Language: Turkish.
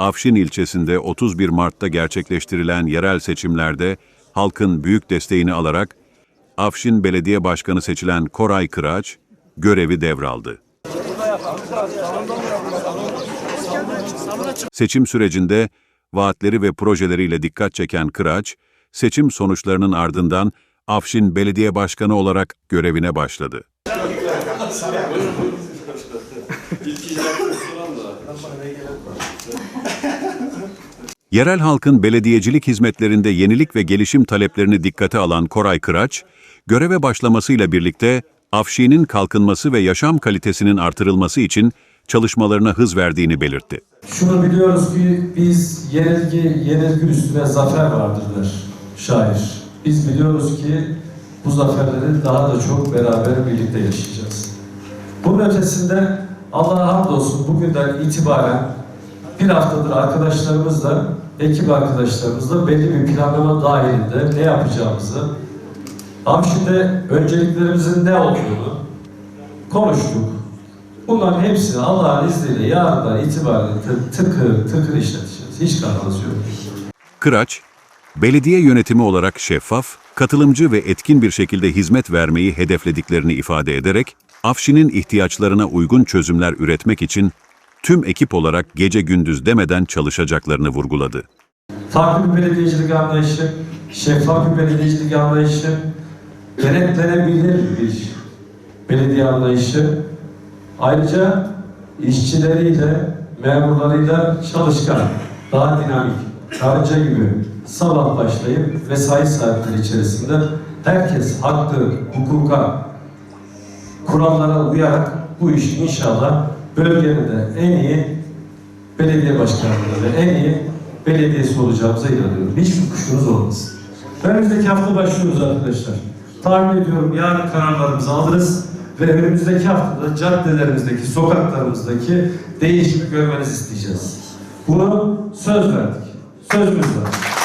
Afşin ilçesinde 31 Mart'ta gerçekleştirilen yerel seçimlerde halkın büyük desteğini alarak Afşin Belediye Başkanı seçilen Koray Kıraç görevi devraldı. Seçim sürecinde vaatleri ve projeleriyle dikkat çeken Kıraç, seçim sonuçlarının ardından Afşin Belediye Başkanı olarak görevine başladı. Yerel halkın belediyecilik hizmetlerinde yenilik ve gelişim taleplerini dikkate alan Koray Kıraç, göreve başlamasıyla birlikte Afşin'in kalkınması ve yaşam kalitesinin artırılması için çalışmalarına hız verdiğini belirtti. Şunu biliyoruz ki biz yenilgi, yenilgi üstüne zafer vardır der şair. Biz biliyoruz ki bu zaferleri daha da çok beraber birlikte yaşayacağız. Bunun ötesinde Allah'a hamdolsun bugünden itibaren bir haftadır arkadaşlarımızla, ekip arkadaşlarımızla belli bir planlama dahilinde ne yapacağımızı, Hamşin'de önceliklerimizin ne olduğunu konuştuk. Bunların hepsini Allah'ın izniyle yarından itibaren tı- tıkır tıkır işleteceğiz. Hiç kafanız yok. Kıraç, belediye yönetimi olarak şeffaf, katılımcı ve etkin bir şekilde hizmet vermeyi hedeflediklerini ifade ederek, Afşin'in ihtiyaçlarına uygun çözümler üretmek için tüm ekip olarak gece gündüz demeden çalışacaklarını vurguladı. Farklı bir belediyecilik anlayışı, şeffaf bir belediyecilik anlayışı, denetlenebilir bir belediye anlayışı, ayrıca işçileriyle, memurlarıyla çalışkan, daha dinamik, karınca gibi sabah başlayıp mesai saatleri içerisinde herkes hakkı, hukuka, kurallara uyarak bu işi inşallah bölgenin de en iyi belediye başkanlığı ve en iyi belediyesi olacağımıza inanıyorum. Hiçbir kuşkunuz olmasın. Önümüzdeki hafta başlıyoruz arkadaşlar. Tahmin ediyorum yarın kararlarımızı alırız ve önümüzdeki haftada caddelerimizdeki, sokaklarımızdaki değişimi görmenizi isteyeceğiz. Bunu söz verdik. Sejam bem-vindos.